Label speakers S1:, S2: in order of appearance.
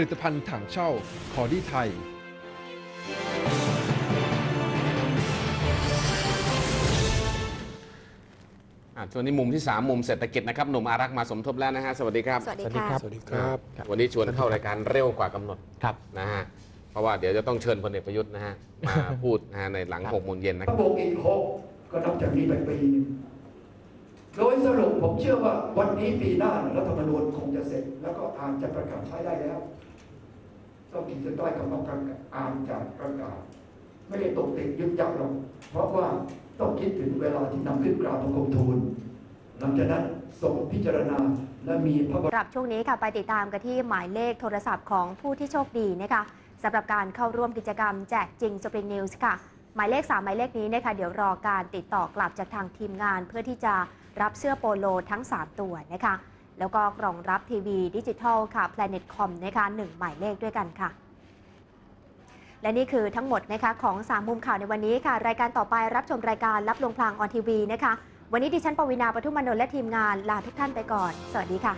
S1: ลิตภัณฑ์ถังเช่าคอดี้ไทย
S2: อะช่วงนี้มุมที่ 3 มุมเศรษฐกิจนะครับ หนุ่มอารักษ์มาสมทบแล้วนะฮะ สวัสดีครับ
S3: สวัสดีค่ะ
S4: สวัสดีครับ
S2: วันนี้ชวนเข้ารายการเร็วกว่ากำหนด
S4: ครับ
S2: นะฮะ เพราะว่าเดี๋ยวจะต้องเชิญพลเอกประยุทธ์นะฮะ มาพูดนะฮะในหลัง
S4: ครับ
S2: หกโมงเย็นนะค
S5: ถ้า
S2: รับ
S5: บวกอีกหกก็นับจากนี้ไปปีหนึงโดยสรุป ผมเชื่อว่าวันนี้ปีหน้ารัฐธรรมนูญคงจะเสร็จ แล้วก็อาจจะประกาศใช้ได้แล้วต้องขีดเส้นใต้คำว่าประกาศอ่านจากประกาศ ไม่ได้ตกติดยึดยักหรอกเพราะว่าต้องคิดถึงเวลาที่นำขึ้นกราบบังคมทูลหลังจากนั้นส่งพิจารณาและมีพระบรม
S3: สำหรับช่วงนี้ค่ะไปติดตามกันที่หมายเลขโทรศัพท์ของผู้ที่โชคดีนะคะสำหรับการเข้าร่วมกิจกรรมแจกจริง Spring News ค่ะ หมายเลข 3 หมายเลขนี้นะคะเดี๋ยวรอการติดต่อกลับจากทางทีมงานเพื่อที่จะ รับเสื้อโปโลทั้ง 3 ตัวนะคะ แล้วก็กล่องรับทีวีดิจิทัลค่ะ Planet Com นะคะหนึ่งหมายเลขด้วยกันค่ะ และนี่คือทั้งหมดนะคะของ3มุมข่าวในวันนี้ค่ะ รายการต่อไปรับชมรายการรับลวงพลางออนทีวีนะคะ วันนี้ดิฉันปวีนาปทุมมนนท์และทีมงานลาทุกท่านไปก่อน สวัสดีค่ะ